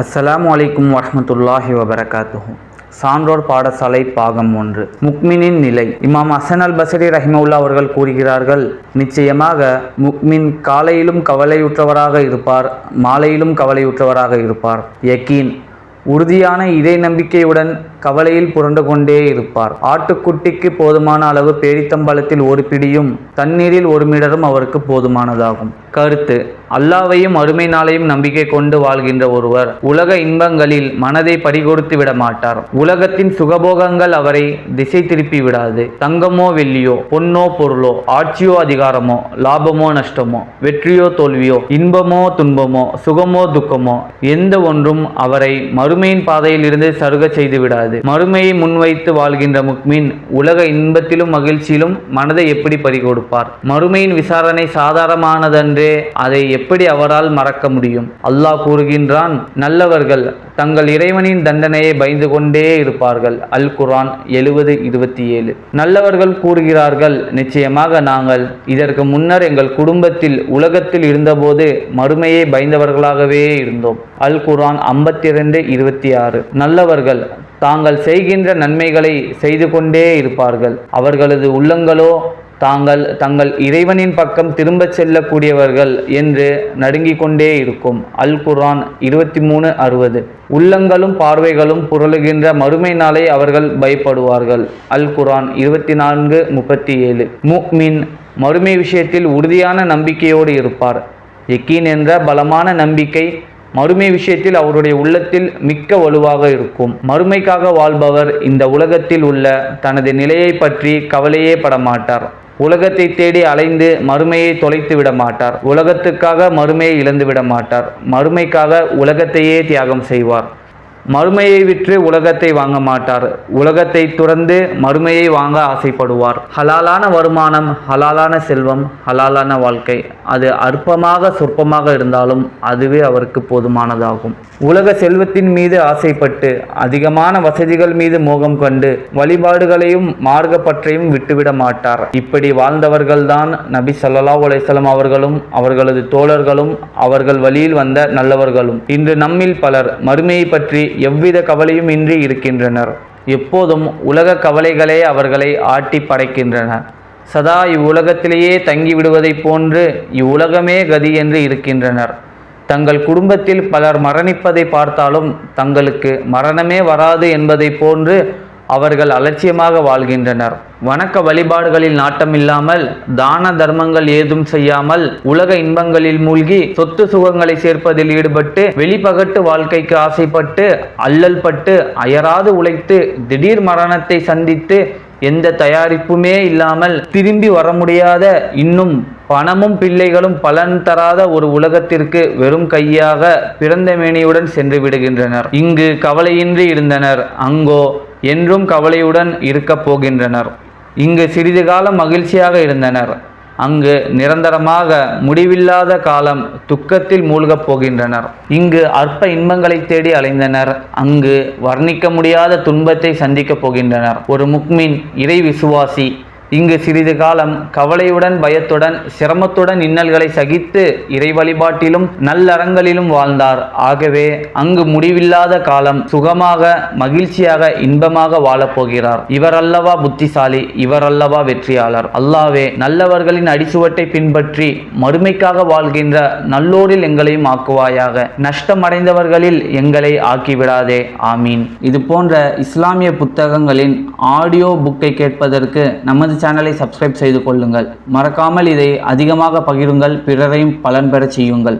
அஸ்ஸலாமு அலைக்கும் வரமத்துல்லாஹி வபரகாத்துஹு. சான்றோர் பாடசாலை பாகம் ஒன்று. முக்மினின் நிலை. இமாம் அசன் அல் பசரி ரஹிமவுல்லா அவர்கள் கூறுகிறார்கள் நிச்சயமாக முக்மின் காலையிலும் கவலையுற்றவராக இருப்பார் மாலையிலும் கவலையுற்றவராக இருப்பார். யக்கீன் உறுதியான இறை நம்பிக்கையுடன் கவலையில் புரண்டு கொண்டே இருப்பார். ஆட்டுக்குட்டிக்கு போதுமான அளவு பேரித்தம்பளத்தில் ஒரு பிடியும் தண்ணீரில் ஒரு மீடரும் அவருக்கு போதுமானதாகும். கருத்து அல்லாவையும் அருமை நாளையும் நம்பிக்கை கொண்டு வாழ்கின்ற ஒருவர் உலக இன்பங்களில் மனதை பறிகொடுத்து விட மாட்டார் உலகத்தின் சுகபோகங்கள் அவரை திசை திருப்பி விடாது. தங்கமோ வெள்ளியோ பொன்னோ பொருளோ ஆட்சியோ அதிகாரமோ லாபமோ நஷ்டமோ வெற்றியோ தோல்வியோ இன்பமோ துன்பமோ சுகமோ துக்கமோ எந்த ஒன்றும் அவரை மறுமையின் பாதையில் இருந்து சருக செய்து விடாது. மறுமையை முன்வைத்து வாழ்கின்ற முக்மின் உலக இன்பத்திலும் மகிழ்ச்சியிலும் மனதை எப்படி பறிகொடுப்பார்? மறுமையின் விசாரணை சாதாரணமானதன்றே அதை எப்படி அவரால் மறக்க முடியும்? அல்லாஹ் கூறுகின்றான் நல்லவர்கள் தங்கள் இறைவனின் தண்டனையை பயந்து கொண்டே இருப்பார்கள். அல் குர்ஆன் எழுபது இருபத்தி ஏழு. நல்லவர்கள் கூறுகிறார்கள் நிச்சயமாக நாங்கள் இதற்கு முன்னர் எங்கள் குடும்பத்தில் உலகத்தில் இருந்தபோது மறுமையை பயந்தவர்களாகவே இருந்தோம். அல் குர்ஆன் ஐம்பத்தி ரெண்டு இருபத்தி ஆறு. நல்லவர்கள் தாங்கள் செய்கின்ற நன்மைகளை செய்து கொண்டே இருப்பார்கள். அவர்களது உள்ளங்களோ தாங்கள் தங்கள் இறைவனின் பக்கம் திரும்பச் செல்லக்கூடியவர்கள் என்று நடுங்கிக் கொண்டே இருக்கும். அல் குர்ஆன் இருபத்தி மூணு அறுபது. உள்ளங்களும் பார்வைகளும் புரளுகின்ற மறுமை நாளை அவர்கள் பயப்படுவார்கள். அல் குர்ஆன் இருபத்தி நான்கு முப்பத்தி ஏழு முக்மின் மறுமை விஷயத்தில் உறுதியான நம்பிக்கையோடு இருப்பார். யக்கீன் என்ற பலமான நம்பிக்கை மறுமை விஷயத்தில் அவருடைய உள்ளத்தில் மிக்க வலுவாக இருக்கும். மறுமைக்காக வாழ்பவர் இந்த உலகத்தில் உள்ள தனது நிலையை பற்றி கவலையே படமாட்டார். உலகத்தை தேடி அலைந்து மறுமையை தொலைத்து விட மாட்டார் உலகத்துக்காக மறுமையை இழந்து விட மாட்டார் மறுமைக்காக உலகத்தையே தியாகம் செய்வார். மறுமையை விற்று உலகத்தை வாங்க மாட்டார். உலகத்தை துறந்து மறுமையை வாங்க ஆசைப்படுவார். ஹலாலான வருமானம் ஹலாலான செல்வம் ஹலாலான வாழ்க்கை. அது அற்பமாக சொற்பமாக இருந்தாலும் அதுவே அவருக்கு போதுமானதாகும். உலக செல்வத்தின் மீது ஆசைப்பட்டு அதிகமான வசதிகள் மீது மோகம் கண்டு வழிபாடுகளையும் மார்க்கப்பற்றையும் விட்டுவிட மாட்டார். இப்படி வாழ்ந்தவர்கள்தான் நபி சல்லா அலைசலம் அவர்களும் அவர்களது தோழர்களும் அவர்கள் வழியில் வந்த நல்லவர்களும். இன்று நம்மில் பலர் மறுமையை பற்றி எவ்வித கவலையும் இன்றி இருக்கின்றனர். எப்போதும் உலக கவலைகளே அவர்களை ஆட்டி படைக்கின்றன. சதா இவ்வுலகத்திலேயே தங்கி விடுவதைப் போன்று இவ்வுலகமே கதி என்று இருக்கின்றனர். தங்கள் குடும்பத்தில் பலர் மரணிப்பதை பார்த்தாலும் தங்களுக்கு மரணமே வராது என்பதைப் போன்று அவர்கள் அலட்சியமாக வாழ்கின்றனர். வணக்க வழிபாடுகளில் நாட்டமில்லாமல் தான தர்மங்கள் ஏதும் செய்யாமல் உலக இன்பங்களில் மூழ்கி சொத்து சுகங்களை சேர்ப்பதில் ஈடுபட்டு வெளிப்பகட்டு வாழ்க்கைக்கு ஆசைப்பட்டு அல்லல் பட்டு அயராது உழைத்து திடீர் மரணத்தை சந்தித்து எந்த தயாரிப்புமே இல்லாமல் திரும்பி வர முடியாத இன்னும் பணமும் பிள்ளைகளும் பலன் தராத ஒரு உலகத்திற்கு வெறும் கையாக பிறந்த மேனியுடன் சென்று விடுகின்றனர். இங்கு கவலையின்றி இருந்தனர். அங்கோ என்றும் கவலையுடன் இருக்கப் போகின்றனர். இங்கு சிறிது காலம் மகிழ்ச்சியாக இருந்தனர். அங்கு நிரந்தரமாக முடிவில்லாத காலம் துக்கத்தில் மூழ்கப் போகின்றனர். இங்கு அற்ப இன்பங்களை தேடி அலைந்தனர். அங்கு வர்ணிக்க முடியாத துன்பத்தை சந்திக்கப் போகின்றனர். ஒரு முக்மின் இறை விசுவாசி இங்கு சிறிது காலம் கவலையுடன் பயத்துடன் சிரமத்துடன் இன்னல்களை சகித்து இறை வழிபாட்டிலும் நல்லறங்களிலும் வாழ்ந்தார். ஆகவே அங்கு முடிவில்லாத காலம் சுகமாக மகிழ்ச்சியாக இன்பமாக வாழப்போகிறார் இவரல்லவா புத்திசாலி இவரல்லவா வெற்றியாளர். அல்லாவே நல்லவர்களின் அடிச்சுவட்டை பின்பற்றி மறுமைக்காக வாழ்கின்ற நல்லோரில் எங்களையும் ஆக்குவாயாக. நஷ்டமடைந்தவர்களில் எங்களை ஆக்கிவிடாதே. ஆமீன். இது போன்ற இஸ்லாமிய புத்தகங்களின் ஆடியோ புக்கை கேட்பதற்கு நமது நமது சேனலை சப்ஸ்கிரைப் செய்து கொள்ளுங்கள். மறக்காமல் இதை அதிகமாக பகிருங்கள் பிறரையும் பலன் பெறச் செய்யுங்கள்.